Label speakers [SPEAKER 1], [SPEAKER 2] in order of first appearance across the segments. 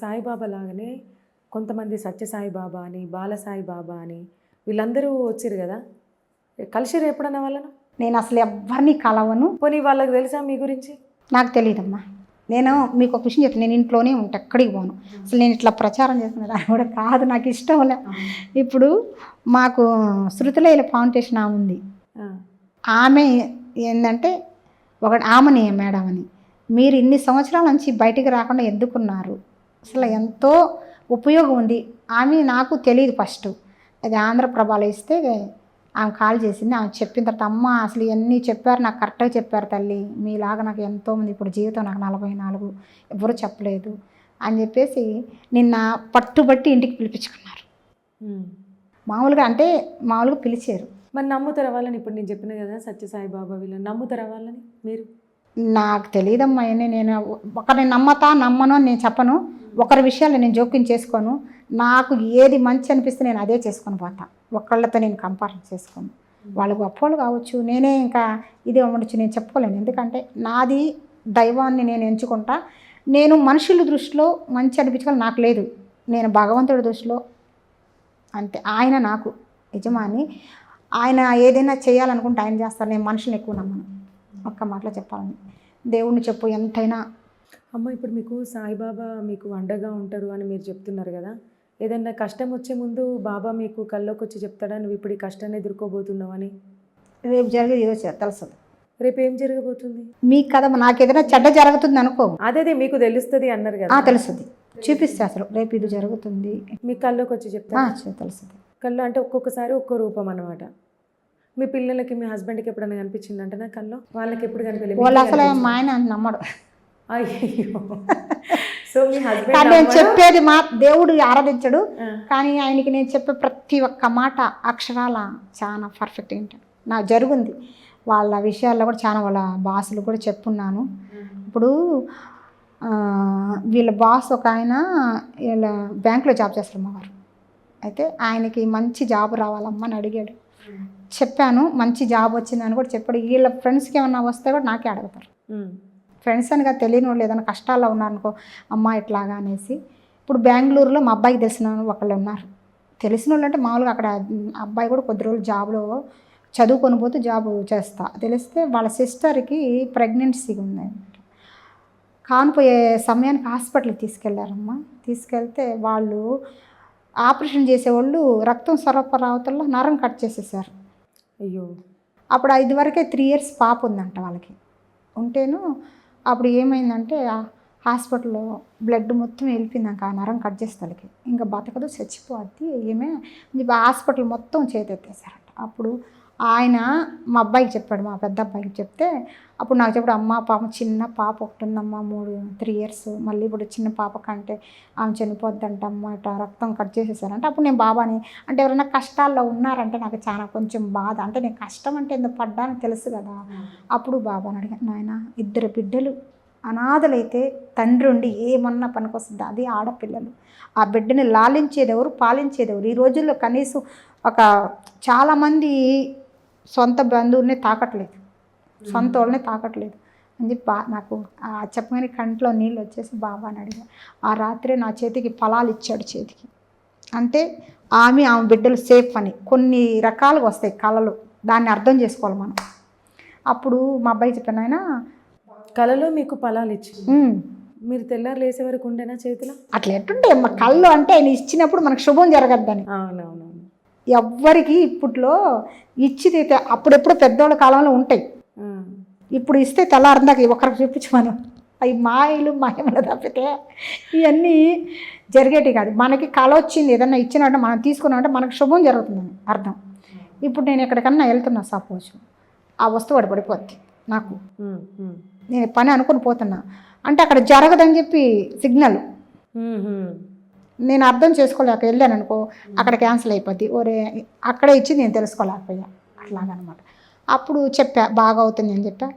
[SPEAKER 1] సాయిబాబా లాగానే కొంతమంది సత్య సాయిబాబా అని బాల సాయిబాబా అని వీళ్ళందరూ వచ్చారు కదా. కలిసిరు ఎప్పుడన్నా వాళ్ళను?
[SPEAKER 2] నేను అసలు ఎవరిని కలవను.
[SPEAKER 1] పోనీ వాళ్ళకి తెలుసా మీ గురించి?
[SPEAKER 2] నాకు తెలియదమ్మా నేను మీకు ఒక విషయం చెప్తాను. నేను ఇంట్లోనే ఉంటా ఎక్కడికి పోను. అసలు నేను ఇట్లా ప్రచారం చేస్తున్నా దాని కూడా కాదు నాకు ఇష్టం లే. ఇప్పుడు మాకు శృతిలైల ఫౌండేషన్ ఆమె ఉంది. ఆమె ఏంటంటే ఒక ఆమెని మేడం అని. మీరు ఇన్ని సంవత్సరాల నుంచి బయటికి రాకుండా ఎందుకున్నారు? అసలు ఎంతో ఉపయోగం ఉంది. ఆమె నాకు తెలియదు ఫస్ట్ అది ఆంధ్రప్రభలో ఇస్తే ఆమె కాల్ చేసింది. ఆమె చెప్పిన తర్వాత అమ్మ అసలు ఇవన్నీ చెప్పారు నాకు కరెక్ట్గా చెప్పారు తల్లి. మీలాగా నాకు ఎంతోమంది ఇప్పుడు జీవితం నాకు నలభై నాలుగు ఎవరు చెప్పలేదు. అని చెప్పేసి నిన్న పట్టుబట్టి ఇంటికి పిలిపించుకున్నారు. మామూలుగా అంటే మామూలుగా పిలిచారు.
[SPEAKER 1] మరి నమ్ముతారా వాళ్ళని? ఇప్పుడు నేను చెప్పిన కదా సత్య సాయిబాబా వీళ్ళని. నమ్ముతారా వాళ్ళని మీరు?
[SPEAKER 2] నాకు తెలియదమ్మా అని నేను ఒకరిని నమ్మతా నమ్మను అని నేను చెప్పను. ఒకరి విషయాలు నేను జోక్యం చేసుకోను. నాకు ఏది మంచి అనిపిస్తే నేను అదే చేసుకొని పోతా. ఒకళ్ళతో నేను కంపారిజన్ చేసుకోను. వాళ్ళు గొప్పవాళ్ళు కావచ్చు నేనే ఇంకా ఇది అవ్వచ్చు నేను చెప్పుకోలేను. ఎందుకంటే నాది దైవాన్ని నేను ఎంచుకుంటా. నేను మనుషుల దృష్టిలో మంచి అనిపించుకోవాలి నాకు లేదు. నేను భగవంతుడి దృష్టిలో అంతే. ఆయన నాకు యజమాని. ఆయన ఏదైనా చేయాలనుకుంటే ఆయన చేస్తారు. నేను మనుషులు ఎక్కువ నమ్మను. ఒక్క మాటలో చెప్పాలని దేవుణ్ణి చెప్పు ఎంతైనా.
[SPEAKER 1] అమ్మ ఇప్పుడు మీకు సాయిబాబా మీకు అండగా ఉంటారు అని మీరు చెప్తున్నారు కదా. ఏదైనా కష్టం వచ్చే ముందు బాబా మీకు కల్లోకి వచ్చి చెప్తాడా? నువ్వు ఇప్పుడు ఈ కష్టాన్ని ఎదుర్కోబోతున్నావు అని.
[SPEAKER 2] రేపు జరిగేది ఏదో తెలుస్తుంది
[SPEAKER 1] రేపు ఏం జరగబోతుంది?
[SPEAKER 2] మీకు కదా నాకు ఏదైనా చెడ్డ జరుగుతుంది అనుకో.
[SPEAKER 1] అదే మీకు తెలుస్తుంది అన్నారు కదా.
[SPEAKER 2] తెలుస్తుంది. చూపిస్తే అసలు. రేపు ఇది జరుగుతుంది.
[SPEAKER 1] మీ కల్లోకి వచ్చి చెప్తా
[SPEAKER 2] తెలుస్తుంది.
[SPEAKER 1] కళ్ళు అంటే ఒక్కొక్కసారి ఒక్కో రూపం అనమాట మీ పిల్లలకి మీ హస్బెండ్కి ఎప్పుడైనా కనిపించింది అంటే నా కల్లో? వాళ్ళకి ఎప్పుడు కనిపించలేదు
[SPEAKER 2] వాళ్ళు అసలు మా ఆయన నమ్మడు.
[SPEAKER 1] అయ్యో సో మీ
[SPEAKER 2] కానీ
[SPEAKER 1] హస్బెండ్
[SPEAKER 2] నేను చెప్పేది మా దేవుడు ఆరాధించడు. కానీ ఆయనకి నేను చెప్పే ప్రతి ఒక్క మాట అక్షరాల చాలా పర్ఫెక్ట్ ఏంటాడు నా జరుగుంది. వాళ్ళ విషయాల్లో కూడా చాలా వాళ్ళ బాసులు కూడా చెప్పున్నాను. ఇప్పుడు వీళ్ళ బాస్ ఒక ఆయన వీళ్ళ బ్యాంకులో జాబ్ చేస్తారు మా వారు. అయితే ఆయనకి మంచి జాబ్ రావాలమ్మా అని అడిగాడు. చెప్పాను మంచి జాబ్ వచ్చిందని కూడా చెప్పాడు. వీళ్ళ ఫ్రెండ్స్కి ఏమన్నా వస్తే కూడా నాకే అడుగుతారు. ఫ్రెండ్స్ అనగా తెలియని వాళ్ళు ఏదైనా కష్టాల్లో ఉన్నారనుకో అమ్మ ఇట్లాగా అనేసి. ఇప్పుడు బెంగళూరులో మా అబ్బాయికి తెలిసిన ఒకళ్ళు ఉన్నారు. తెలిసిన వాళ్ళు అంటే మామూలుగా అక్కడ అబ్బాయి కూడా కొద్ది రోజులు జాబ్లో చదువుకొని పోతే జాబ్ చేస్తా. తెలిస్తే వాళ్ళ సిస్టర్కి ప్రెగ్నెన్సీ ఉంది. కానిపోయే సమయానికి హాస్పిటల్కి తీసుకెళ్ళారమ్మా. తీసుకెళ్తే వాళ్ళు ఆపరేషన్ చేసేవాళ్ళు రక్తం సరఫరావతల్లో నరం కట్ చేసేసారు.
[SPEAKER 1] అయ్యో.
[SPEAKER 2] అప్పుడు ఐదు వరకే త్రీ ఇయర్స్ పాప ఉందంట వాళ్ళకి. ఉంటేను అప్పుడు ఏమైందంటే హాస్పిటల్లో బ్లడ్ మొత్తం వెళ్ళిపోయిందంక ఆ నరం కట్ చేసేసరికి ఇంకా బతకదు చచ్చిపోద్ది ఏమే హాస్పిటల్ మొత్తం చేతెత్తేసారంట అప్పుడు ఆయన మా అబ్బాయికి చెప్పాడు మా పెద్ద అబ్బాయికి చెప్తే అప్పుడు నాకు చెప్పాడు అమ్మ పాప చిన్న పాప ఒకటి ఉందమ్మా మూడు త్రీ ఇయర్స్. మళ్ళీ ఇప్పుడు చిన్న పాప కంటే ఆమె చనిపోద్దంట అమ్మ ఇట్లా రక్తం కట్ చేసేసారంటే అప్పుడు నేను బాబాని అంటే ఎవరైనా కష్టాల్లో ఉన్నారంటే నాకు చాలా కొంచెం బాధ. అంటే నేను కష్టం అంటే ఎందుకు పడ్డానో తెలుసు కదా. అప్పుడు బాబాని అడిగాను నాయన ఇద్దరు బిడ్డలు అనాథలైతే తండ్రి ఉండి ఏమన్నా పనికొస్తుంది? అది ఆడపిల్లలు. ఆ బిడ్డని లాలించేది ఎవరు పాలించేది ఎవరు ఈ రోజుల్లో కనీసం ఒక చాలామంది సొంత బంధువుల్ని తాకట్లేదు. సొంత వాళ్ళని తాకట్లేదు. అని చెప్పి బా నాకు ఆ చెప్పగానే కంట్లో నీళ్ళు వచ్చేసి బాబా అని అడిగా. ఆ రాత్రే నా చేతికి ఫలాలు ఇచ్చాడు చేతికి. అంటే ఆమె ఆమె బిడ్డలు సేఫ్ అని. కొన్ని రకాలుగా వస్తాయి కళలు. దాన్ని అర్థం చేసుకోవాలి మనం. అప్పుడు మా అబ్బాయి చెప్పాను ఆయన
[SPEAKER 1] కలలో మీకు ఫలాలు ఇచ్చింది.
[SPEAKER 2] "ఉమ్,
[SPEAKER 1] మీరు తెల్లారు లేసే వరకు ఉండేనా చేతిలో?
[SPEAKER 2] అట్లా ఎట్టుంటే మా కళ్ళు అంటే ఆయన ఇచ్చినప్పుడు మనకు శుభం జరగద్దని.
[SPEAKER 1] అవునవునవును
[SPEAKER 2] ఎవ్వరికి ఇప్పట్లో అయితే అప్పుడెప్పుడు పెద్దోళ్ళ కాలంలో ఉంటాయి. ఇప్పుడు ఇస్తే తెల్లారిందాక ఒకరికి చూపించమను. అవి మాయలు మహిమలు తప్పితే ఇవన్నీ జరిగేటి కాదు. మనకి కళ వచ్చింది ఏదన్నా ఇచ్చినట్టు మనం తీసుకున్నామంటే మనకు శుభం జరుగుతుందని అర్థం. ఇప్పుడు నేను ఎక్కడికన్నా వెళ్తున్నా సపోజ్ ఆ వస్తువు వాడు పడిపోద్ది నాకు. నేను పని అనుకుని పోతున్నా. అంటే అక్కడ జరగదని చెప్పి సిగ్నల్. నేను అర్థం చేసుకోలేక వెళ్ళాను అనుకో అక్కడ క్యాన్సిల్ అయిపోద్ది. ఒరే అక్కడే ఇచ్చి నేను తెలుసుకోలేకపోయా. అట్లాగనమాట. అప్పుడు చెప్పా బాగా అవుతుంది అని చెప్పా.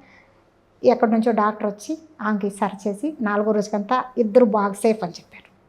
[SPEAKER 2] ఎక్కడి నుంచో డాక్టర్ వచ్చి ఆమెకి సరి చేసి నాలుగో రోజుకంతా ఇద్దరు బాగా సేఫ్ అని చెప్పారు.